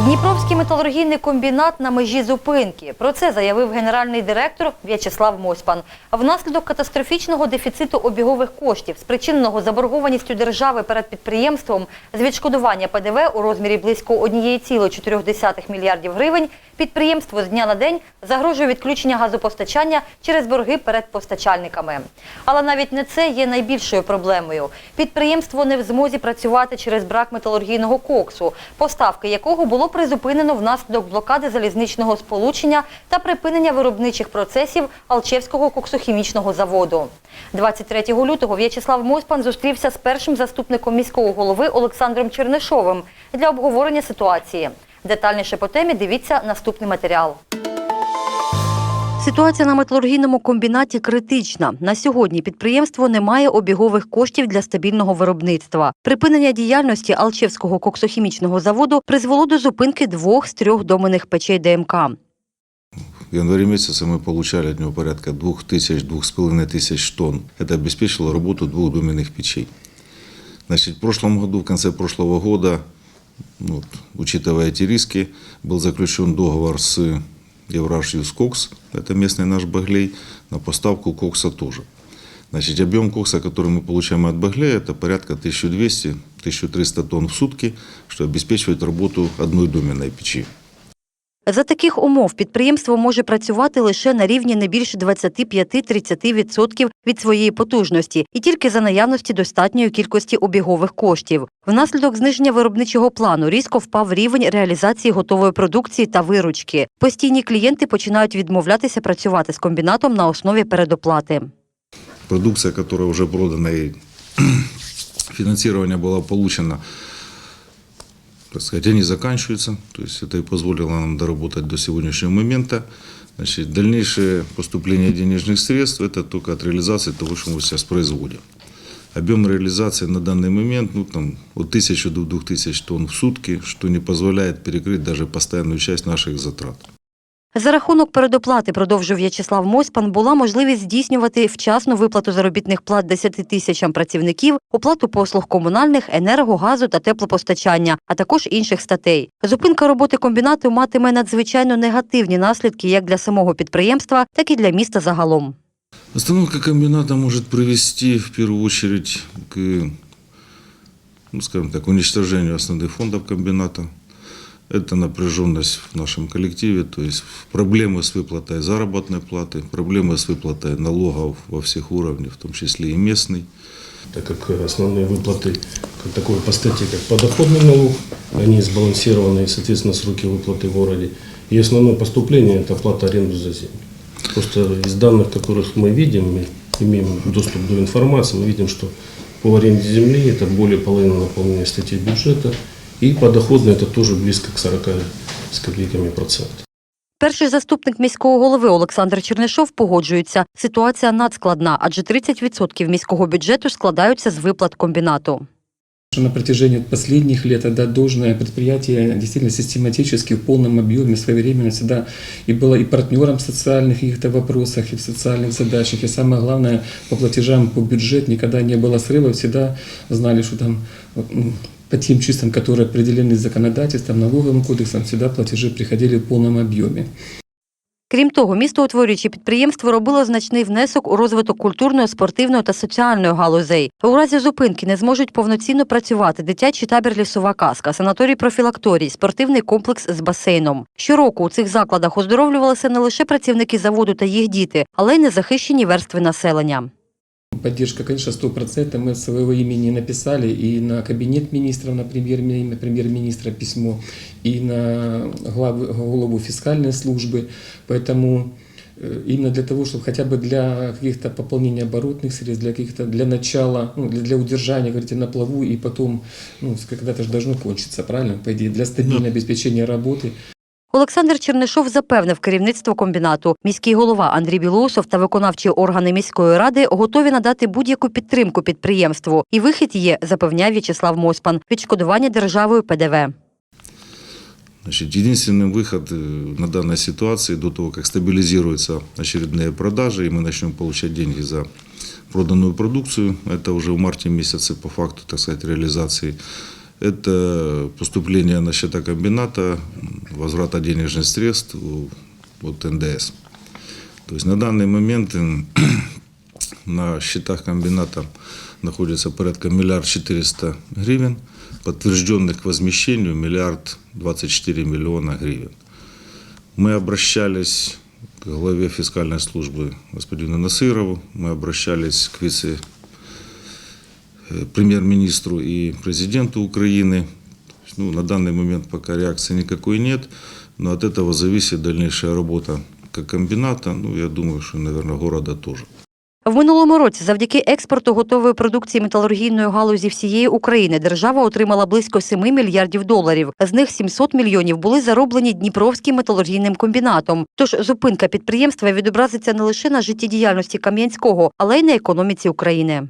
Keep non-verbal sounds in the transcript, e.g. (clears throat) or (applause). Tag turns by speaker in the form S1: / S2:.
S1: Дніпровський металургійний комбінат на межі зупинки. Про це заявив генеральний директор В'ячеслав Мосьпан. Внаслідок катастрофічного дефіциту обігових коштів, спричиненого заборгованістю держави перед підприємством з відшкодування ПДВ у розмірі близько 1,4 мільярдів гривень, підприємство з дня на день загрожує відключення газопостачання через борги перед постачальниками. Але навіть не це є найбільшою проблемою. Підприємство не в змозі працювати через брак металургійного коксу, поставки якого було призупинено внаслідок блокади залізничного сполучення та припинення виробничих процесів Алчевського коксохімічного заводу. 23 лютого В'ячеслав Моспан зустрівся з першим заступником міського голови Олександром Чернишовим для обговорення ситуації. Детальніше по темі дивіться наступний матеріал. Ситуація на металургійному комбінаті критична. На сьогодні підприємство не має обігових коштів для стабільного виробництва. Припинення діяльності Алчевського коксохімічного заводу призвело до зупинки двох з трьох доменних печей ДМК.
S2: В январе месяце мы получали от него порядка 2000-2500 тысяч тонн. Это обеспечило работу двух доменных печей. Значит, в прошлом году, в конце прошлого года, ну, вот, учитывая эти риски, был заключен договор с Еврашьюз Кокс, это местный наш Баглей, на поставку кокса тоже. Значит, объем кокса, который мы получаем от Баглея, это порядка 1200-1300 тонн в сутки, что обеспечивает работу одной доменной печи.
S1: За таких умов підприємство може працювати лише на рівні не більше 25-30% від своєї потужності і тільки за наявності достатньої кількості обігових коштів. Внаслідок зниження виробничого плану різко впав рівень реалізації готової продукції та виручки. Постійні клієнти починають відмовлятися працювати з комбінатом на основі передоплати.
S2: продукция, которая уже продана (clears throat) финансирование было получено, так сказать, они заканчиваются. То есть это и позволило нам доработать до сегодняшнего момента. Значит, дальнейшее поступление денежных средств – это только от реализации того, что мы сейчас производим. Объем реализации на данный момент ну, там, от 1000 до 2000 тонн в сутки, что не позволяет перекрыть даже постоянную часть наших затрат.
S1: За рахунок передоплати, продовжив В'ячеслав Мосьпан, була можливість здійснювати вчасну виплату заробітних плат 10 тисячам працівників, оплату послуг комунальних, енерго, газу та теплопостачання, а також інших статей. Зупинка роботи комбінату матиме надзвичайно негативні наслідки як для самого підприємства, так і для міста загалом.
S2: Остановка комбината может привести в первую очередь к, ну, скажем так, уничтожению основных фондов комбината. Это напряженность в нашем коллективе, то есть проблемы с выплатой заработной платы, проблемы с выплатой налогов во всех уровнях, в том числе и местный.
S3: так как основные выплаты как такой по статье, как подоходный налог, они сбалансированы, и, соответственно, сроки выплаты в городе. И основное поступление – это оплата аренды за землю. Просто из данных, которых мы видим, мы имеем доступ до информации, мы видим, что по аренде земли это более половины наполнения статей бюджета, и подоходный это тоже близко к 40 с копейками процентов.
S1: Перший заступник міського голови Олександр Чернишов погоджується. Ситуація надскладна, адже 30% міського бюджету складаються з виплат комбінату.
S4: На протяжении последних лет отдать должное предприятие действительно систематически в полном объеме своевременно всегда и было и партнером в социальных каких-то вопросах, и в социальных задачах, и самое главное, по платежам по бюджет никогда не было срыва, всегда знали, что там м, по тем числам, которые определены законодательством, налоговым кодексом, всегда платежи приходили в полном объеме.
S1: Крім того, містоутворююче підприємство робило значний внесок у розвиток культурної, спортивної та соціальної галузей. У разі зупинки не зможуть повноцінно працювати дитячий табір лісова казка, санаторій профілакторій, спортивний комплекс з басейном. Щороку у цих закладах оздоровлювалися не лише працівники заводу та їх діти, але й незахищені верстви населення.
S4: Поддержка, конечно, 100%. Мы своего имени написали и на кабинет министров, на премьер- премьер-министра письмо, и на главу, голову фискальной службы. Поэтому э, именно для того, чтобы хотя бы для каких-то пополнения оборотных средств, для каких-то для начала, ну, для, для удержания, говорите, на плаву, и потом, ну, когда-то же должно кончиться, правильно, по идее, для стабильного обеспечения работы.
S1: Олександр Чернишов запевнив керівництво комбінату. Міський голова Андрій Білоусов та виконавчі органи міської ради готові надати будь-яку підтримку підприємству. І вихід є, запевняв В'ячеслав Моспан, відшкодування державою ПДВ.
S2: Значит, единственный выход э, на данной ситуации до того, как стабилизируются очередные продажи, и мы начнем получать деньги за проданную продукцию, это уже в марте месяце по факту, так сказать, реализации, Это поступление на счета комбината, возврата денежных средств от НДС. То есть на данный момент м, (clears throat) на счетах комбината находится порядка миллиард четыреста гривен, подтвержденных к возмещению миллиард 24 миллиона гривен. Мы обращались к главе фискальной службы господину Насырову, мы обращались к вице э, и президенту Украины. Ну, на данный момент пока реакции никакой нет, но от этого зависит дальнейшая работа как комбината, ну, я думаю, что, наверное, города тоже.
S1: В минулому році завдяки експорту готової продукції металургійної галузі всієї України держава отримала близько 7 мільярдів доларів. З них 700 мільйонів були зароблені Дніпровським металургійним комбінатом. Тож зупинка підприємства відобразиться не лише на життєдіяльності Кам'янського, але й на економіці України.